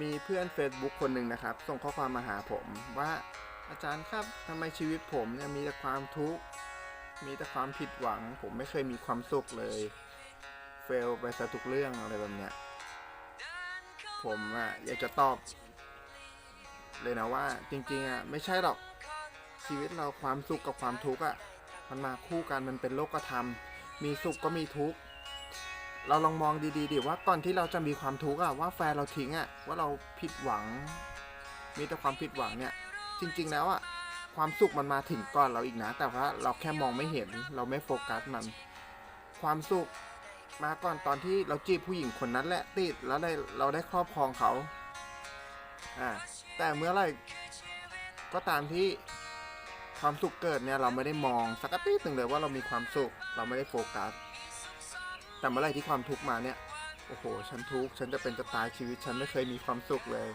มีเพื่อน Facebook คนหนึ่งนะครับ ส่งข้อความมาหาผมว่าอาจารย์ครับทำไมชีวิตผมเนี่ยมีแต่ความทุกข์มีแต่ความผิดหวัง ผมไม่เคยมีความสุขเลยเฟลไปซะทุกเรื่องอะไรแบบเนี้ยผมอะอยากจะตอบ เลยนะว่าจริงๆอะไม่ใช่หรอกชีวิตเราความสุขกับความทุกข์อะมันมาคู่กันมันเป็นโลกธรรม มีสุขก็มีทุกข์ เราลองมองดีๆดิว่าก่อนที่เราจะมีความทุกข์อะว่าแฟนเราทิ้งอะว่าเราผิดหวัง มีแต่ความผิดหวังเนี่ย จริง ๆ แล้วอะความสุขมันมาถึงก่อนเราอีกนะ แต่ว่าเราแค่มองไม่เห็น เราไม่โฟกัสมัน ความสุขมาก่อนตอนที่เราจีบผู้หญิงคนนั้นแหละติดแล้วได้เราได้ครอบครองเขาอ่าแต่เมื่อไรก็ตามที่ความสุขเกิดเนี่ยเราไม่ได้มองสักนิดหนึ่งเลยว่าเรามีความสุข เราไม่ได้โฟกัส แต่เมื่อไรที่ความทุกข์มาเนี่ยโอ้โห ฉันทุกข์ฉันจะเป็นจะตายชีวิต ฉันไม่เคยมีความสุขเลย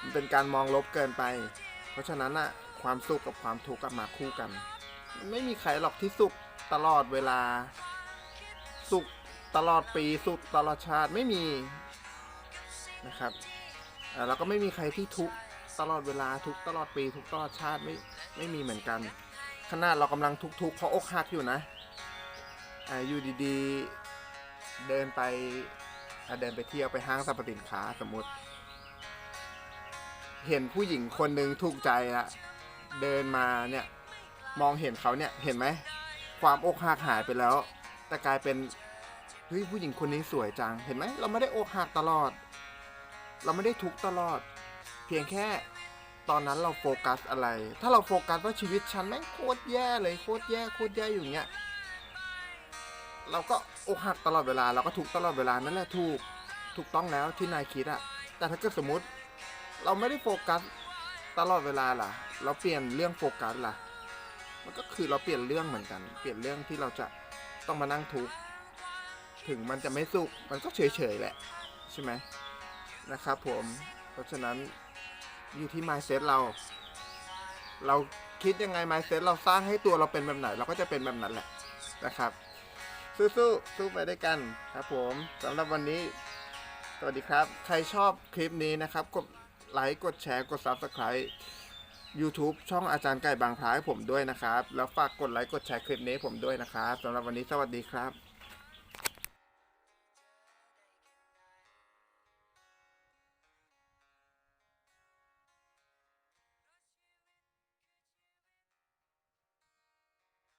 มันเป็นการมองลบเกินไป เพราะฉะนั้นอะความสุขกับความทุกข์มาคู่กัน ไม่มีใครหรอกที่สุขตลอดเวลา สุขตลอดปีสุขตลอดชาติไม่มีนะครับแล้วก็ไม่มีใครที่ทุกตลอดเวลาทุกตลอดปี ทุกตลอดชาติไม่ไม่มีเหมือนกันขนาดเรากำลังทุกข์ๆเพราะอกหักอยู่นะ อยู่ดีๆ เดินไปเดินไปเที่ยวไปห้างสรรพสินค้าสมมติ เห็นผู้หญิงคนหนึ่งถูกใจอะเดินมาเนี่ยมองเห็นเขาเนี่ยเห็นไหมความอกหักหายไปแล้ว แต่กลายเป็นเฮ้ยผู้หญิงคนนี้สวยจังเห็นไหมเราไม่ได้อกหักตลอด เราไม่ได้ทุกตลอด เพียงแค่ตอนนั้นเราโฟกัสอะไร ถ้าเราโฟกัสว่าชีวิตฉันแม่งโคตรแย่เลยโคตรแย่โคตรแย่อยู่เงี้ย เราก็อกหักตลอดเวลาเราก็ถูกตลอดเวลานั่นแหละถูกถูกต้องแล้วที่นายคิดอะแต่ถ้าเกิดสมมติ เราไม่ได้โฟกัสตลอดเวลาล่ะ เราเปลี่ยนเรื่องโฟกัสล่ะ มันก็คือเราเปลี่ยนเรื่องเหมือนกัน เปลี่ยนเรื่องที่เราจะต้องมานั่งทุกข์ถึงมันจะไม่สุขมันก็เฉยๆแหละใช่ไหมนะครับผมเพราะฉะนั้นอยู่ที่ mindset เรา เราคิดยังไง mindset เราสร้างให้ตัวเราเป็นแบบไหน เราก็จะเป็นแบบนั้นแหละนะครับ สู้ๆสู้ไปด้วยกันครับผมสำหรับวันนี้ สวัสดีครับ ใครชอบคลิปนี้นะครับ กดไลค์กดแชร์กด Subscribe YouTube ช่องอาจารย์ไก่บางพลาให้ผมด้วยนะครับ แล้วฝากกดไลค์กดแชร์คลิปนี้ให้ผมด้วยนะครับสำหรับวันนี้สวัสดีครับ